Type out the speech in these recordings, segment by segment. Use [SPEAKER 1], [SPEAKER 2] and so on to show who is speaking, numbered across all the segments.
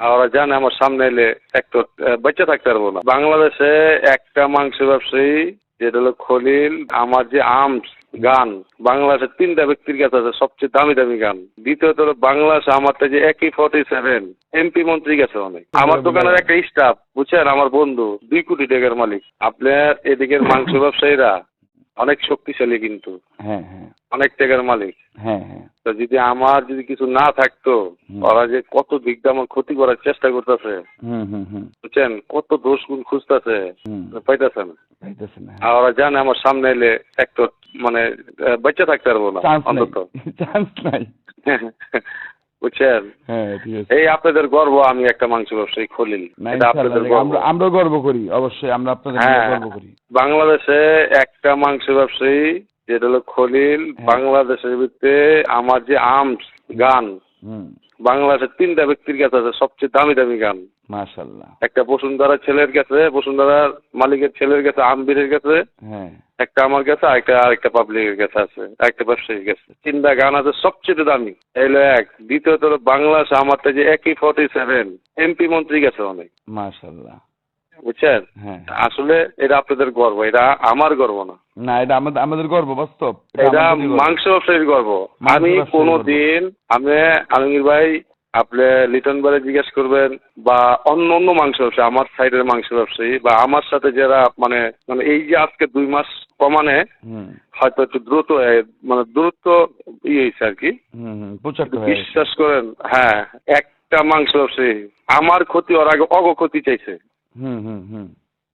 [SPEAKER 1] আর ওরা জানে আমার সামনে এলে একটা বেঁচে থাকতে পারব না। বাংলাদেশে একটা মাংস ব্যবসায়ী যেটা হলো খলিল আমার যে আর্মস গান বাংলাদেশের তিনটা ব্যক্তির কাছে আছে সবচেয়ে দামি দামি গান। দ্বিতীয়ত হলো বাংলাদেশে আমারটা যে একই ফর্টি সেভেন এমপি মন্ত্রী গেছে অনেক। আমার দোকানের একটা স্টাফ বুঝছেন? আমার বন্ধু দুই কোটি টাকার মালিক। আপনার এদিকের মাংস ব্যবসায়ীরা অনেক শক্তিশালী কিন্তু।
[SPEAKER 2] হ্যাঁ হ্যাঁ।
[SPEAKER 1] অনেক টাকার মালিক।
[SPEAKER 2] হ্যাঁ হ্যাঁ।
[SPEAKER 1] তো যদি আমার যদি কিছু না থাকতো ওরা যে কত দিক দিয়ে আমার ক্ষতি করার চেষ্টা করতেছে। বুঝছেন? কত দোষ গুণ খুঁজতেছে পাইতেছে না। আর ওরা জানে আমার সামনে এলে একটা মানে আহ, বেঁচে থাকতে পারব না অন্তত।
[SPEAKER 2] চান্স নাই।
[SPEAKER 1] বুঝছেন?
[SPEAKER 2] হ্যাঁ
[SPEAKER 1] এই আপনাদের গর্ব আমি একটা মাংস ব্যবসায়ী খলিল। এটা আপনাদের গর্ব।
[SPEAKER 2] আমরা গর্ব করি অবশ্যই আমরা আপনাদের
[SPEAKER 1] হ্যাঁ।
[SPEAKER 2] গর্ব করি।
[SPEAKER 1] বাংলাদেশে একটা মাংস ব্যবসায়ী যেটা হলো খলিল
[SPEAKER 2] হ্যাঁ।
[SPEAKER 1] বাংলাদেশের ভিতরে আমার যে আর্মস গান বাংলাদেশের তিনটা ব্যক্তির কাছে আছে সবচেয়ে দামি দামি গান। একটা বসুন্ধরা ছেলের কাছে বসুন্ধরার মালিকের ছেলের কাছে আম্বিরের কাছে একটা আমার কাছে আরেকটা আরেকটা পাবলিকের কাছে আছে একটা ব্যবসায়ীর কাছে তিনটা গান আছে সবচেয়ে দামি। এলো এক দ্বিতীয়ত হলো বাংলাদেশ আমারটা যে একই ফর্টি সেভেন এমপি মন্ত্রী গেছে অনেক।
[SPEAKER 2] মাশাআল্লাহ।
[SPEAKER 1] বুঝছেন?
[SPEAKER 2] হ্যাঁ।
[SPEAKER 1] আসলে এটা আপনাদের গর্ব এটা আমার গর্ব না।
[SPEAKER 2] না এটা আমাদের আমাদের গর্ব বাস্তব।
[SPEAKER 1] এটা। মাংস ব্যবসায়ীর গর্ব। আমি
[SPEAKER 2] ব্যবসায়ীর
[SPEAKER 1] কোনো দিন আমি আলমগীর ভাই আপনি লিটন বারে জিজ্ঞেস করবেন বা অন্য অন্য মাংস ব্যবসায়ী আমার সাইডের মাংস ব্যবসায়ী বা আমার সাথে যারা মানে মানে এই যে আজকে দুই মাস কমানে হয়তো একটু দ্রুত মানে দ্রুত ইয়ে হয়েছে আর কি। বিশ্বাস করেন হ্যাঁ একটা মাংস ব্যবসায়ী আমার ক্ষতি ওর আগে অগক্ষতি চাইছে।
[SPEAKER 2] হুম হুম হুম।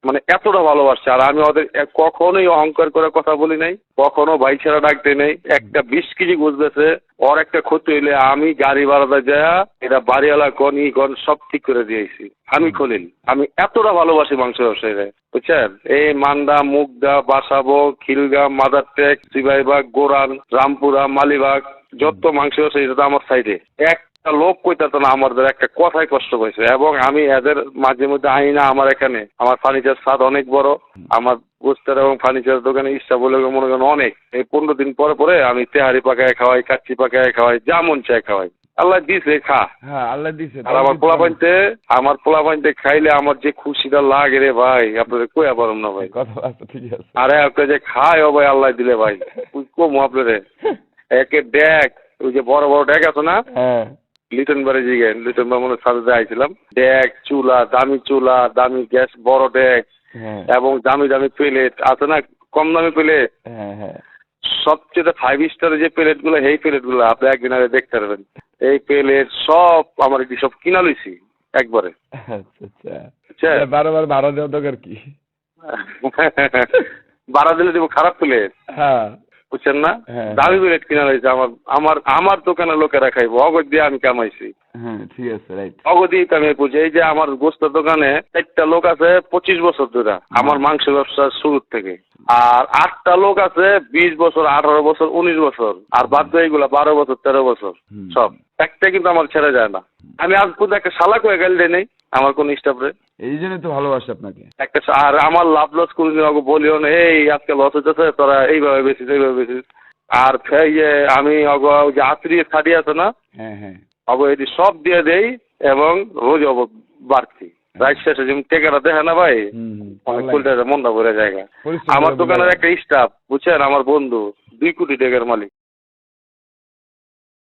[SPEAKER 1] মানে এতটা ভালোবাসছে, আর আমি ওদের কখনোই অহংকার করে কথা বলি নাই, কখনো ভাই ছেড়া ডাকতে নেই। একটা বিশ কেজি গোছ বেছে ওর একটা ক্ষতি হইলে আমি গাড়ি ভাড়াতে যা এটা বাড়িওয়ালা কন ই কন সব ঠিক করে দিয়েছি আমি খলিল, আমি এতটা ভালোবাসি মাংস ব্যবসায়ীরা। বুঝছেন? এই মান্দা, মুগদা, বাসাবো খিলগাম মাদারটেক সিবাইবাগ, গোরান, রামপুরা, মালিবাগ, যত মাংস ব্যবসায়ী আমার সাইডে একটা লোক কইতাতো না আমাদের একটা কথাই কষ্ট পাইছে। এবং আমি এদের মাঝে মধ্যে আই না আমার এখানে। আমার ফার্নিচার স্বাদ অনেক বড়। আমার গোস্তের এবং ফার্নিচার দোকানে ইচ্ছা বলে মনে করেন অনেক। এই পনেরো দিন পরে পরে আমি তেহারি পাকায় খাওয়াই কাচ্চি পাকায় খাওয়াই যা মন চায় খাওয়াই। আল্লাহ দিছে খা।
[SPEAKER 2] হ্যাঁ আল্লাহ দিছে
[SPEAKER 1] আর আমার পোলা পাইতে আমার পোলা পাইতে খাইলে আমার যে খুশিটা লাগে রে ভাই আপনাদের কইয়া পারুম না ভাই।
[SPEAKER 2] কথা ঠিক আছে।
[SPEAKER 1] আরে আপনি যে খায় ও ভাই আল্লাহ দিলে ভাই। কম আপনারে? একে ডেক ওই যে বড় বড় ডেক আছে না?
[SPEAKER 2] হ্যাঁ।
[SPEAKER 1] লিটন বাড়ি জিগে লিটন বা মনে সাথে আইছিলাম ডেক চুলা দামি চুলা দামি গ্যাস বড় ডেক
[SPEAKER 2] হ্যাঁ।
[SPEAKER 1] এবং দামি দামি প্লেট আছে না কম দামি প্লেট?
[SPEAKER 2] হ্যাঁ হ্যাঁ।
[SPEAKER 1] সবচেয়ে ফাইভ স্টারের যে প্লেটগুলো এই প্লেটগুলো আপনি একদিন আগে দেখতে পারবেন। এই প্লেট সব আমার এটি সব কিনা লইছি একবারে।
[SPEAKER 2] আচ্ছা আচ্ছা।
[SPEAKER 1] বুঝছেন?
[SPEAKER 2] বারবার ভাড়া দেওয়া দরকার কি?
[SPEAKER 1] বাড়া দিলে দিব খারাপ প্লেট?
[SPEAKER 2] হ্যাঁ।
[SPEAKER 1] বুঝছেন না?
[SPEAKER 2] হ্যাঁ।
[SPEAKER 1] দামি প্লেট কিনা লইছে আমার আমার আমার দোকানে লোকেরা খাইবো। অগদ দিয়ে আমি কামাইছি।
[SPEAKER 2] হ্যাঁ ঠিক আছে রাইট
[SPEAKER 1] অগদি আমি বুঝি এই যে আমার গোস্তের দোকানে একটা লোক আছে পঁচিশ বছর ধরে আমার মাংস ব্যবসা শুরুর থেকে। আর আটটা লোক আছে বিশ বছর আঠারো বছর উনিশ বছর আর বাদ এইগুলা বারো বছর তেরো বছর সব। একটা কিন্তু আমার ছেড়ে যায় না। আমি আজ পর্যন্ত একটা শালা করে গেল নেই আমার কোন স্টাফরে
[SPEAKER 2] এই জন্যই তো ভালোবাসি আপনাকে।
[SPEAKER 1] একটা আর আমার লাভ লস কোনদিন আমাকে বলিও না এই আজকে লস হইতেছে তোরা এইভাবে বেশিস এইভাবে বেশিস আর ইয়ে আমি যে আত্রীয় থাটি আছে না
[SPEAKER 2] হ্যাঁ হ্যাঁ।
[SPEAKER 1] অব এটি সব দিয়ে দেই এবং রোজ অব বাড়তি। রাইট শেষে যেমন টেকাটা দেখে না ভাই অনেক কুলটা মনটা ভরে জায়গা। আমার দোকানের একটা স্টাফ বুঝছেন? আমার বন্ধু দুই কোটি টাকার মালিক।